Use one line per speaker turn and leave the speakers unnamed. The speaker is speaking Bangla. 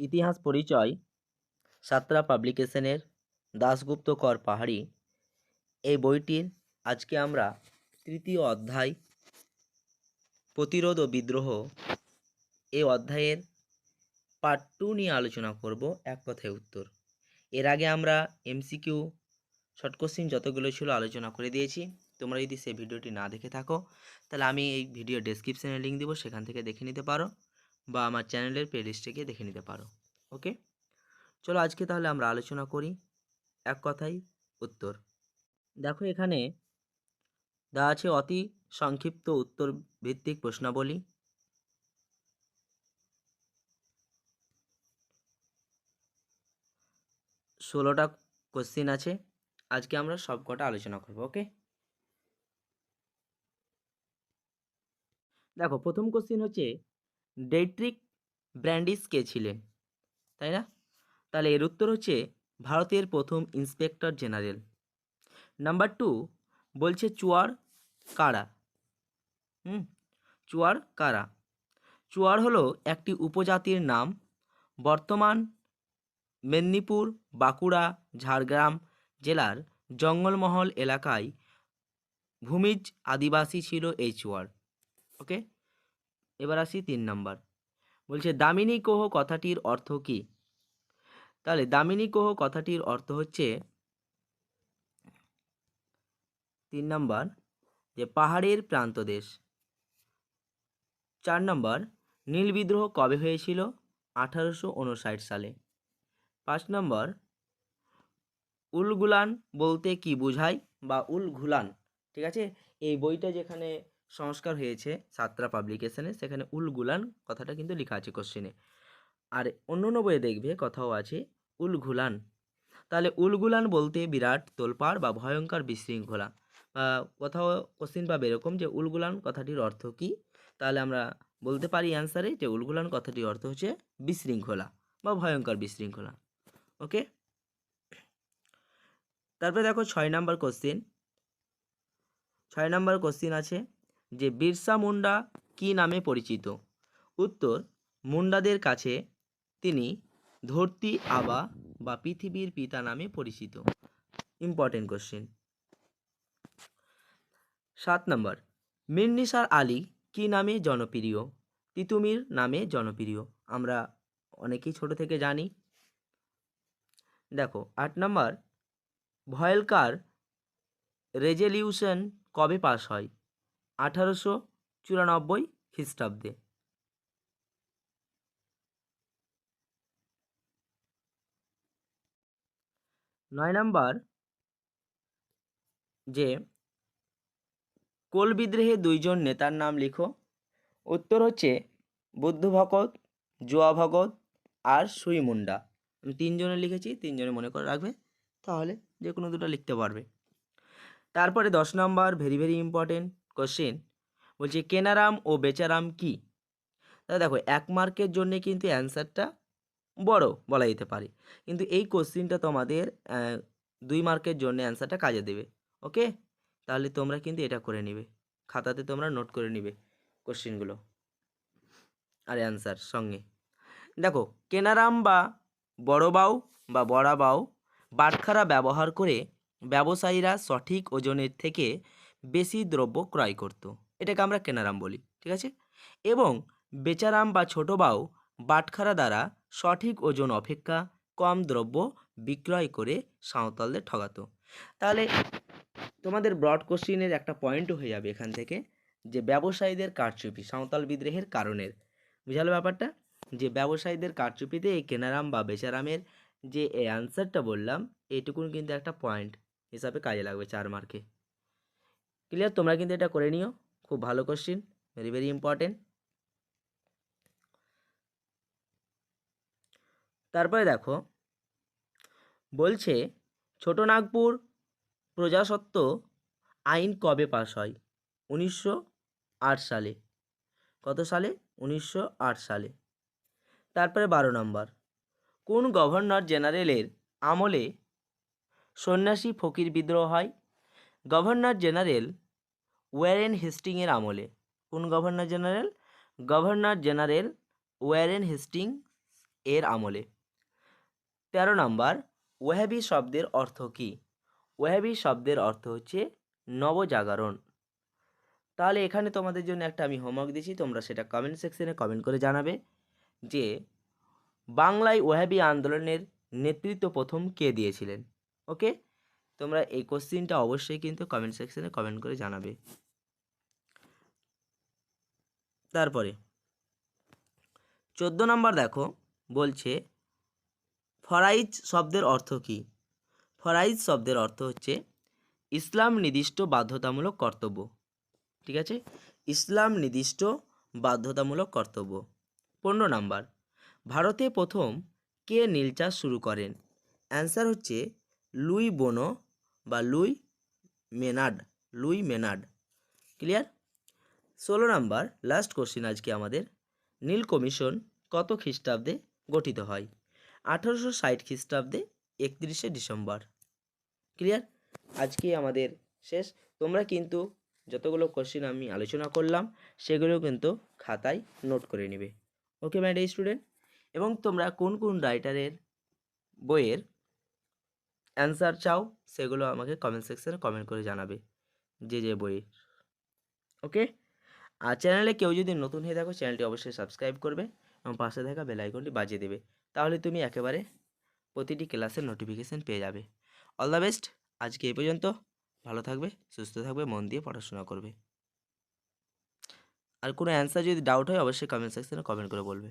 ইতিহাস পরিচয় সাতরা পাবলিকেশনের দাশগুপ্ত কর পাহাড়ি। এই বইটির আজকে আমরা তৃতীয় অধ্যায়, প্রতিরোধ ও বিদ্রোহ, এই অধ্যায়ের পার্ট টু নিয়ে আলোচনা করব, এক কথায় উত্তর। এর আগে আমরা এমসিকিউ শর্ট কোশ্চিন যতগুলো ছিল আলোচনা করে দিয়েছি। তোমরা যদি সেই ভিডিওটি না দেখে থাকো, তাহলে আমি এই ভিডিও ডেসক্রিপশানে লিঙ্ক দেবো, সেখান থেকে দেখে নিতে পারো। বা আমার চ্যানেলের প্লেলিস্টে গিয়ে দেখে নিতে পারো ওকে চলো আজকে তাহলে আমরা আলোচনা করি এক কথাই উত্তর। দেখো এখানে দেওয়া আছে অতি সংক্ষিপ্ত উত্তর ভিত্তিক প্রশ্নাবলী। ষোলোটা কোশ্চিন আছে, আজকে আমরা সব কটা আলোচনা করব ওকে দেখো প্রথম কোশ্চিন হচ্ছে ডেট্রিক ব্র্যান্ডিস কে ছিলেন, তাই না? তাহলে এর উত্তর হচ্ছে ভারতের প্রথম ইন্সপেক্টর জেনারেল। নাম্বার টু বলছে চুয়ার কারা। হুম, চুয়ার কারা। চুয়ার হলো একটি উপজাতির নাম। বর্তমান মেদিনীপুর, বাঁকুড়া, ঝাড়গ্রাম জেলার জঙ্গলমহল এলাকায় ভূমিজ আদিবাসী ছিল এই চুয়ার, ওকে? এবার আসি তিন নাম্বার। বলছে, দামিনী কোহ কথাটির অর্থ কী? তাহলে, দামিনী কোহ কথাটির অর্থ হচ্ছে তিন নাম্বার, যে পাহাড়ের প্রান্তদেশ চার নম্বর, নীল বিদ্রোহ কবে হয়েছিল? আঠারোশো উনষাট সালে। পাঁচ নম্বর উলগুলান বলতে কি বোঝায়? বা উলঘুলান ঠিক আছে? এই বইটা যেখানে সংস্কার হয়েছে সাতরা পাবলিকেশনে সেখানে উলগুলান কথাটা কিন্তু লেখা আছে কোশ্চেনে আর অন্য বইয়ে দেখবে কথাও আছে উলঘুলান তাহলে উলগুলান বলতে বিরাট তোলপাড় বা ভয়ঙ্কর বিশৃঙ্খলা। বা কোথাও কোশ্চিন পাবে এরকম যে উলগুলান কথাটির অর্থ কী? তাহলে আমরা বলতে পারি অ্যান্সারে যে উলগুলান কথাটির অর্থ হচ্ছে বিশৃঙ্খলা বা ভয়ঙ্কর বিশৃঙ্খলা। ওকে তারপরে দেখো ছয় নাম্বার কোশ্চিন ছয় নাম্বার কোশ্চিন আছে। যে বিরসা মুন্ডা কী নামে পরিচিত? উত্তর, মুন্ডাদের কাছে তিনি ধরতি আবা বা পৃথিবীর পিতা নামে পরিচিত। ইম্পর্টেন্ট কোশ্চেন সাত নম্বর, মির্নিসার আলী কী নামে জনপ্রিয়? তিতুমির নামে জনপ্রিয়। আমরা অনেকেই ছোট থেকে জানি। দেখো, আট নম্বর, ভয়েলকার রেজলিউশন কবে পাস হয়? আঠারোশো চুরানব্বই খ্রিস্টাব্দে। নয় নম্বর, যে কোল বিদ্রোহে দুইজন নেতার নাম লিখো। উত্তর হচ্ছে বুদ্ধ ভগত, জোয়া ভগত আর সুই মুন্ডা। আমি তিনজনে লিখেছি, তিনজনে মনে করে রাখবে, তাহলে যে কোনো দুটো লিখতে পারবে। তারপরে দশ নম্বর, ভেরি ভেরি ইম্পর্টেন্ট কোশ্চেন বলছে, কেনারাম ও বেচারাম কি? তাহলে দেখো, এক মার্কের জন্য কিন্তু অ্যান্সারটা বড় বলা যেতে পারে। কিন্তু এই কোশ্চিনটা তোমাদের দুই মার্কের জন্য অ্যান্সারটা কাজে দেবে, ওকে? তাহলে তোমরা কিন্তু এটা করে নিবে। খাতাতে তোমরা নোট করে নিবে কোশ্চেনগুলো আর অ্যান্সার সঙ্গে। দেখো, কেনারাম বা বড় বাউ বা বড়া বাউ বাটখারা ব্যবহার করে ব্যবসায়ীরা সঠিক ওজনের থেকে বেশি দ্রব্য ক্রয় করত। এটাকে আমরা কেনারাম বলি, ঠিক আছে? এবং বেচারাম বা ছোট বাউ বাটখারা দ্বারা সঠিক ওজন অপেক্ষা কম দ্রব্য বিক্রয় করে সাঁওতালদের ঠগাতো। তাহলে তোমাদের ব্রড কোশ্চিনের একটা পয়েন্ট হয়ে যাবে এখান থেকে, যে ব্যবসায়ীদের কারচুপি, সাঁওতাল বিদ্রোহের কারণের। বুঝালো ব্যাপারটা? যে ব্যবসায়ীদের কারচুপিতে এই কেনারাম বা বেচারামের যে অ্যান্সারটা বললাম এইটুকুন কিন্তু একটা পয়েন্ট হিসাবে কাজে লাগবে চার মার্কে ক্লিয়ার তোমরা কিন্তু এটা করে নিও। খুব ভালো কোশ্চিন ভেরি ভেরি ইম্পর্টেন্ট তারপরে দেখো, বলছে ছোট নাগপুর প্রজাসত্ব আইন কবে পাশ হয়? উনিশশো আট সালে। কত সালে? উনিশশো আট সালে। তারপরে বারো নম্বর। কোন গভর্নর জেনারেলের আমলে সন্ন্যাসী ফকির বিদ্রোহ হয়? গভর্নর জেনারেল ওয়ারেন হেস্টিংয়ের আমলে। কোন governor general? Governor general Warren Hastings এর আমলে। তেরো নম্বর, ওয়াহাবি শব্দের অর্থ কী? ওয়াহাবি শব্দের অর্থ হচ্ছে নবজাগরণ। তাহলে এখানে তোমাদের জন্য একটা আমি হোমওয়ার্ক দিয়েছি, তোমরা সেটা কমেন্ট সেকশনে কমেন্ট করে জানাবে যে বাংলায় ওয়াহাবি আন্দোলনের নেতৃত্ব প্রথম কে দিয়েছিলেন? ওকে তোমরা এই কোশ্চিনটা অবশ্যই কিন্তু কমেন্ট সেকশনে কমেন্ট করে জানাবে। তারপরে, চোদ্দ নম্বর দেখো, বলছে, ফরাইজ শব্দের অর্থ কী? ফরাইজ শব্দের অর্থ হচ্ছে, ইসলাম নির্দিষ্ট বাধ্যতামূলক কর্তব্য। ঠিক আছে? ইসলাম নির্দিষ্ট বাধ্যতামূলক কর্তব্য। পনেরো নাম্বার, ভারতে প্রথম কে নীল চাষ শুরু করেন? অ্যান্সার হচ্ছে, লুই বোনো বা Louis Menard Louis Menard. Clear ষোলো নাম্বার লাস্ট কোশ্চিন আজকে আমাদের। নীল কমিশন কত খ্রিস্টাব্দে গঠিত হয়? আঠারোশো ষাট খ্রিস্টাব্দে একত্রিশে ডিসেম্বর। ক্লিয়ার আজকে আমাদের শেষ। তোমরা কিন্তু যতগুলো কোশ্চিন আমি আলোচনা করলাম, সেগুলো কিন্তু খাতায় নোট করে নেবে। ওকে ম্যাডাম স্টুডেন্ট এবং তোমরা কোন কোন রাইটারের বইয়ের অ্যান্সার চাও, সেগুলো আমাকে কমেন্ট সেকশানে কমেন্ট করে জানাবে। যে যে বই ওকে আর চ্যানেলে কেউ যদি নতুন হয়ে থাকো চ্যানেলটি অবশ্যই সাবস্ক্রাইব করবে এবং পাশে থাকা বেল আইকনটি বাজিয়ে দেবে। তাহলে তুমি একেবারে প্রতিটি ক্লাসের নোটিফিকেশান পেয়ে যাবে। অল দ্য বেস্ট আজকে এই পর্যন্ত। ভালো থাকবে, সুস্থ থাকবে, মন দিয়ে পড়াশোনা করবে। আর কোনো অ্যান্সার যদি ডাউট হয়, অবশ্যই কমেন্ট সেকশানে কমেন্ট করে বলবে।